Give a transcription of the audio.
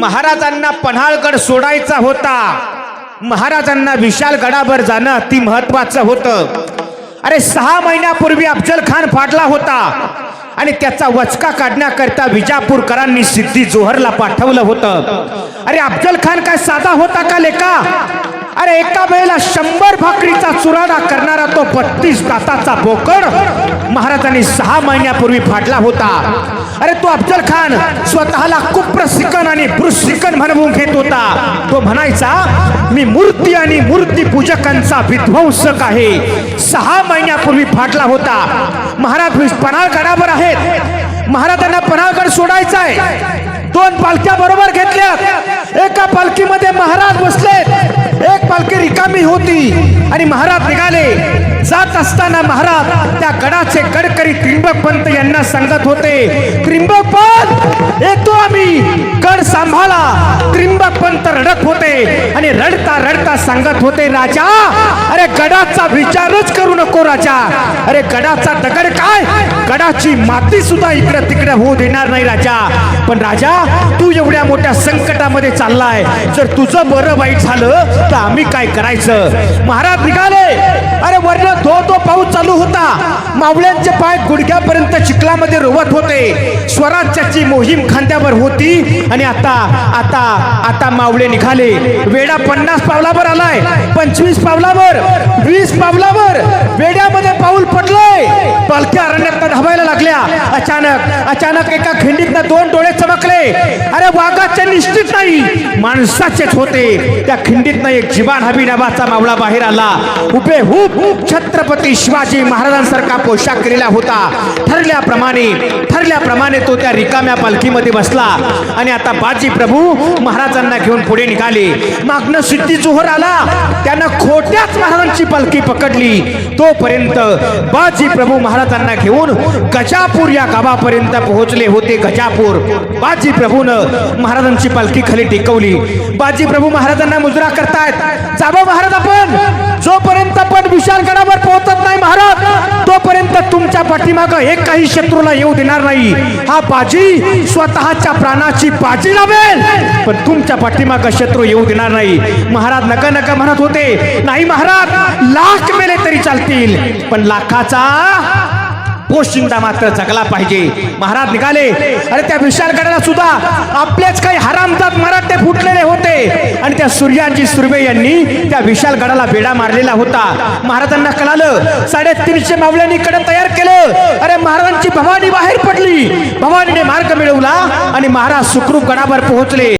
महाराजांना पन्हाळगड सोडायचा होता. महाराजांना विशाल गडावर जाणं अति महत्वाचं होतं. अरे सहा महिन्यापूर्वी अफजल खान फाडला होता. आणि त्याचा वचका काढण्याकरता विजापूरकरांनी सिद्धी जोहरला पाठवलं होतं. अरे अफजल खान काय साधा होता का लेका? अरे एका वेळेला शंभर भाकरीचा चुराडा करणारा तो बत्तीस दाताचा बोकड महाराजांनी सहा महिन्यापूर्वी फाडला होता. अरे तो अफजल खान स्वतःला कुप्रसिकन आणि पुरुषिकन म्हणवून घेत होता. तो म्हणायचा मी मूर्ती आणि मूर्ती पूजकांचा विध्वंसक आहे. सहा महिन्यापूर्वी फाटला होता. महाराज पन्हाळगडावर आहेत. महाराजांना पन्हाळगड सोडायचा आहे दोन पालख्या बरोबर घेतल्यात. एका पालखीमध्ये महाराज बसले एक पालखी रिकामी होती आणि महाराज निघाले. जात असताना महाराज त्या गडाचे गडकरी त्रिंबक पंत यांना सांगत होते त्रिंबक पंत येतो आम्ही. गड सांभाळा. त्रिंबक पंत रडत होते आणि रडता रडता सांगत होते राजा अरे गडाचा विचारच करू नको राजा. अरे गडाचा दगड काय? गडाची माती सुद्धा इकडे तिकडे होऊ देणार नाही राजा. पण राजा एवढ्या मोठ्या संकटामध्ये चाललाय. जर तुझं बरं वाईट झालं तर आम्ही काय करायचं? महाराज निघाले. अरे वर्ण धो तो पाऊस चालू होता. मावळ्यांचे पाय गुडघ्यापर्यंत चिखलामध्ये रोवत होते. स्वराज्याची मोहीम खांद्यावर होती. आणि आता आता आता मावळे निघाले. वेडा पन्नास पावलावर आलाय. पंचवीस पावलावर. वीस अचानक अचानक एका खिंडीतनं दोन डोळे चमकले. अरे वाघाचे निश्चित नाही माणसाचेच होते. त्या खिंडीतनं एक जिबान हबी नावाचा मावळा बाहेर आला. उभे हुप छत्रपती शिवाजी महाराजांसारखा पोशाख केलेला होता. ठरल्याप्रमाणे ठरल्याप्रमाणे तो त्या रिकाम्या पालखीमध्ये बसला. आणि आता बाजी प्रभू महाराजांना घेऊन पुढे निघाले. मागणं सिद्धी जोहर आला. त्यानं खोट्याच महाराजांची पालखी पकडली. तोपर्यंत बाजी प्रभू महाराजांना घेऊन गजापूर या गावापर्यंत पोहोचले होते गजापूर. बाजी प्रभूनं महाराजांची पालखी खाली टेकवली. बाजी प्रभू महाराजांना मुजरा करतायत. जावं महाराज आपण. जोपर्यंत आपण विशालगडावर पोहोचत नाही महाराज तोपर्यंत तुमच्या पाठीमागं एक काही शत्रूला येऊ देणार नाही. हा बाजी स्वतःच्या प्राणाची बाजी लावेल. पण तुमच्या पाठीमागं शत्रू येऊ देणार नाही. महाराज नका नका म्हणत होते नाही महाराज लाख मेले तरी चालतील पण लाखाचा पोशिंदा मात्र जगला पाहिजे. महाराज निघाले. अरे त्या विशालगडाला सुद्धा आपलेच काही हरामजात मराठे फुटलेले होते. आणि त्या सूर्याजी सुर्वे यांनी त्या विशालगडाला बेडा मारलेला होता. महाराजांना कळालं साडेतीनशे मावळ्यांनी कडे तयार केलं. अरे महाराजांची भवानी बाहेर पडली. भवानीने मार्ग मिळवला आणि महाराज सुखरूप गडावर पोहोचले.